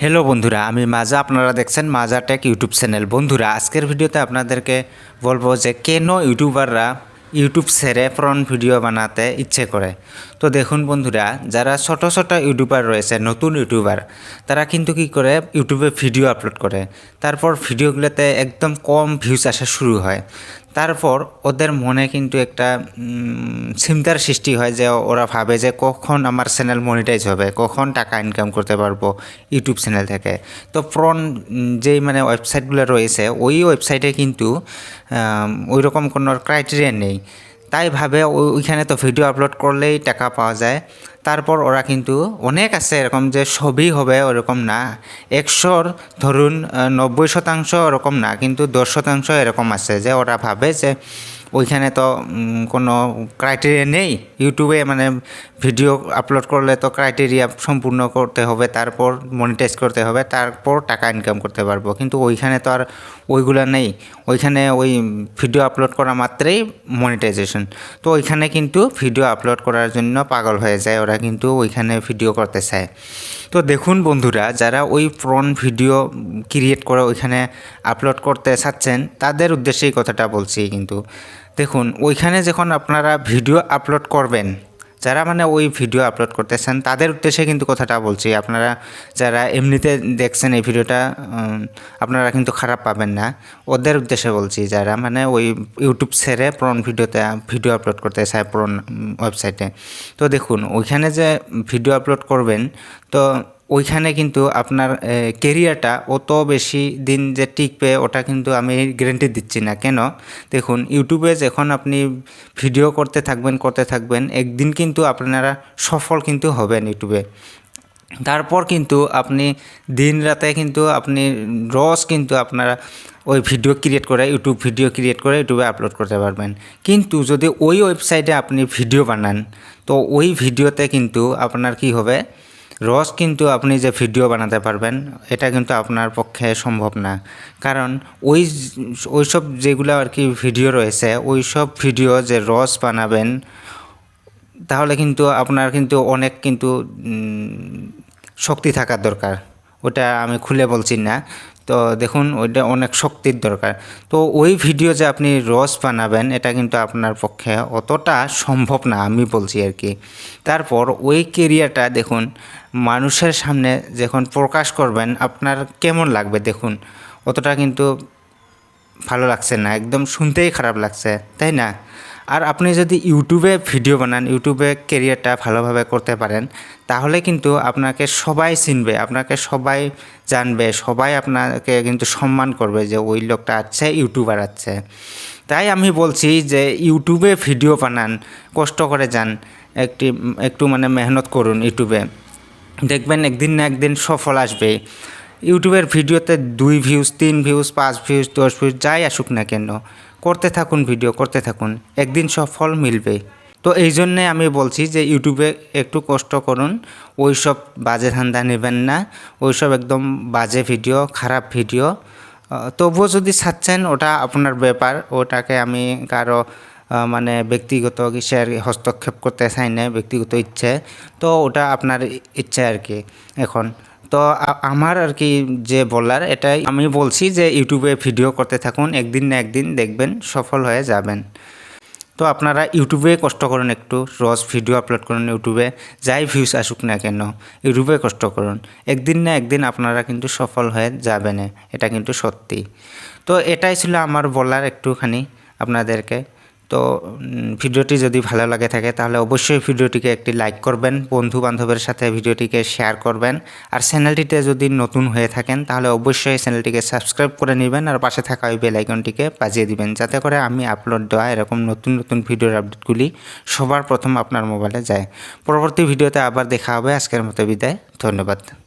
Hello বন্ধুরা, আমি মাজা। আপনারা দেখছেন মাজা টেক ইউটিউব চ্যানেল বন্ধুরা, আজকের ভিডিওতে আপনাদেরকে বলব যে কেন ইউটিউবাররা ইউটিউব ছেড়ে ফ্রন্ট ভিডিও বানাতে ইচ্ছে করে। তো দেখুন বন্ধুরা, যারা ছোট ছোট ইউটিউবার রয়েছে, নতুন ইউটিউবার তারা কিন্তু কি করে ইউটিউবে ভিডিও আপলোড করে। তারপর ভিডিওগুলোতে একদম কম ভিউজ আসা শুরু হয়। তারপর ওদের মনে কিন্তু একটা চিন্তার সৃষ্টি হয় যে ওরা ভাবে যে কখন আমার চ্যানেল মনিটাইজ হবে, কখন টাকা ইনকাম করতে পারব ইউটিউব চ্যানেল থেকে। তো প্রন, যেই মানে ওয়েবসাইটগুলো রয়েছে, ওই ওয়েবসাইটে কিন্তু ওই রকম কোনো ক্রাইটেরিয়া নেই। তাই ভাবে ওইখানে তো ভিডিও আপলোড করলেই টাকা পাওয়া যায়। তারপর ওরা কিন্তু অনেক আছে, এরকম যে ছবি হবে ওরকম না। একশোর ধরুন নব্বই শতাংশ ওরকম না, কিন্তু দশ শতাংশ এরকম আছে যে ওরা ভাবে যে ওইখানে তো কোনো ক্রাইটেরিয়া নেই। ইউটিউবে মানে ভিডিও আপলোড করলে তো ক্রাইটেরিয়া সম্পূর্ণ করতে হবে, তারপর মনিটাইজ করতে হবে, তারপর টাকা ইনকাম করতে পারব। কিন্তু ওইখানে তো আর ওইগুলো নেই। ওইখানে ওই ভিডিও আপলোড করা মাত্রেই মনিটাইজেশন তো ওইখানে কিন্তু ভিডিও আপলোড করার জন্য পাগল হয়ে যায়, ওরা কিন্তু ওইখানে ভিডিও করতে চায়। তো দেখুন বন্ধুরা, যারা ওই ফ্রন্ট ভিডিও ক্রিয়েট করে ওইখানে আপলোড করতে চাচ্ছেন, তাদের উদ্দেশ্যেই কথাটা বলছি কিন্তু। দেখুন, ওইখানে যখন আপনারা ভিডিও আপলোড করবেন, যারা মানে ওই ভিডিও আপলোড করতেছেন, তাদের উদ্দেশ্যে কিন্তু কথাটা বলছি, আপনারা যারা এমনিতে দেখছেন এই ভিডিওটা আপনারা কিন্তু খারাপ পাবেন না। ওদের উদ্দেশ্যে বলছি, যারা মানে ওই ইউটিউব ছেড়ে প্রন ভিডিওতে, ভিডিও আপলোড করতে চায় প্রন ওয়েবসাইটে তো দেখুন, ওইখানে যে ভিডিও আপলোড করবেন, তো ওইখানে কিন্তু আপনার কেরিয়ারটা অত বেশি দিন যে টিকবে, ওটা কিন্তু আমি গ্যারেন্টি দিচ্ছি না। কেন? দেখুন, ইউটিউবে যখন আপনি ভিডিও করতে থাকবেন করতে থাকবেন, একদিন কিন্তু আপনারা সফল কিন্তু হবেন ইউটিউবে। তারপর কিন্তু আপনি দিন রাতে কিন্তু আপনি রস কিন্তু আপনারা ওই ভিডিও ক্রিয়েট করে, ইউটিউব ভিডিও ক্রিয়েট করে, ইউটিউবে আপলোড করতে পারবেন। কিন্তু যদি ওই ওয়েবসাইটে আপনি ভিডিও বানান, তো ওই ভিডিওতে কিন্তু আপনার কি হবে? রোজ কিন্তু আপনি যে ভিডিও বানাতে পারবেন, এটা কিন্তু আপনার পক্ষে সম্ভব না। কারণ ওই ওই সব যেগুলো আর কি ভিডিও রয়েছে ওই সব ভিডিও যে রস বানাবেন, তাহলে কিন্তু আপনার কিন্তু অনেক কিন্তু শক্তি থাকার দরকার। ওটা আমি খুলে বলছি না। তো দেখুন, ওইটা অনেক শক্তির দরকার। তো ওই ভিডিও যে আপনি রস বানাবেন, এটা কিন্তু আপনার পক্ষে অতটা সম্ভব না, আমি বলছি আর কি। তারপর ওই কেরিয়ারটা দেখুন, মানুষের সামনে যখন প্রকাশ করবেন, আপনার কেমন লাগবে দেখুন? অতটা কিন্তু ভালো লাগছে না, একদম শুনতেই খারাপ লাগছে, তাই না? আর আপনি যদি ইউটিউবে ভিডিও বানান, ইউটিউবে কেরিয়ারটা ভালোভাবে করতে পারেন, তাহলে কিন্তু আপনাকে সবাই চিনবে, আপনাকে সবাই জানবে, সবাই আপনাকে কিন্তু সম্মান করবে যে ওই লোকটা আছে, ইউটিউবার আছে। তাই আমি বলছি যে ইউটিউবে ভিডিও বানান, কষ্ট করে যান, একটি, একটু মানে মেহনত করুন ইউটিউবে। দেখবেন একদিন না একদিন সফল আসবে। ইউটিউবের ভিডিওতে দুই ভিউজ তিন ভিউজ পাঁচ ভিউজ দশ ভিউজ যাই আসুক না কেন করতে থাকুন, ভিডিও করতে থাকুন, একদিন সফল মিলবে। তো এই জন্যে আমি বলছি যে ইউটিউবে একটু কষ্ট করুন ওই সব বাজে ধান্দা নেবেন না ওই সব একদম বাজে ভিডিও, খারাপ ভিডিও। তবুও যদি চাচ্ছেন ওটা আপনার ব্যাপার, ওটাকে আমি কারও মানে ব্যক্তিগত কিসের হস্তক্ষেপ করতে চাই না, ব্যক্তিগত ইচ্ছে, তো ওটা আপনার ইচ্ছে আর কি। এখন তো আমার আর কি যে বলার এটাই, আমি বলছি যে ইউটিউবে ভিডিও করতে থাকুন, একদিন না একদিন দেখবেন সফল হয়ে যাবেন। তো আপনারা ইউটিউবে কষ্ট করুন একটু, রোজ ভিডিও আপলোড করুন ইউটিউবে, যাই ভিউজ আসুক না কেন, ইউটিউবে কষ্ট করুন। একদিন না একদিন আপনারা কিন্তু সফল হয়ে যাবেন, এটা কিন্তু সত্যি। তো এটাই ছিল আমার বলার একটুখানি আপনাদেরকে। তো ভিডিওটি যদি ভালো লাগে থাকে, তাহলে অবশ্যই ভিডিওটিকে একটি লাইক করবেন বন্ধু বান্ধবের সাথে ভিডিওটিকে শেয়ার করবেন। আর চ্যানেলটিতে যদি নতুন হয়ে থাকেন, তাহলে অবশ্যই চ্যানেলটিকে সাবস্ক্রাইব করে নেবেন আর পাশে থাকা ওই বেল আইকনটিকে বাজিয়ে দিবেন, যাতে করে আমি আপলোড দেওয়া এরকম নতুন নতুন ভিডিওর আপডেটগুলি সবার প্রথম আপনার মোবাইলে যায়। পরবর্তী ভিডিওতে আবার দেখা হবে। আজকের মতো বিদায়। ধন্যবাদ।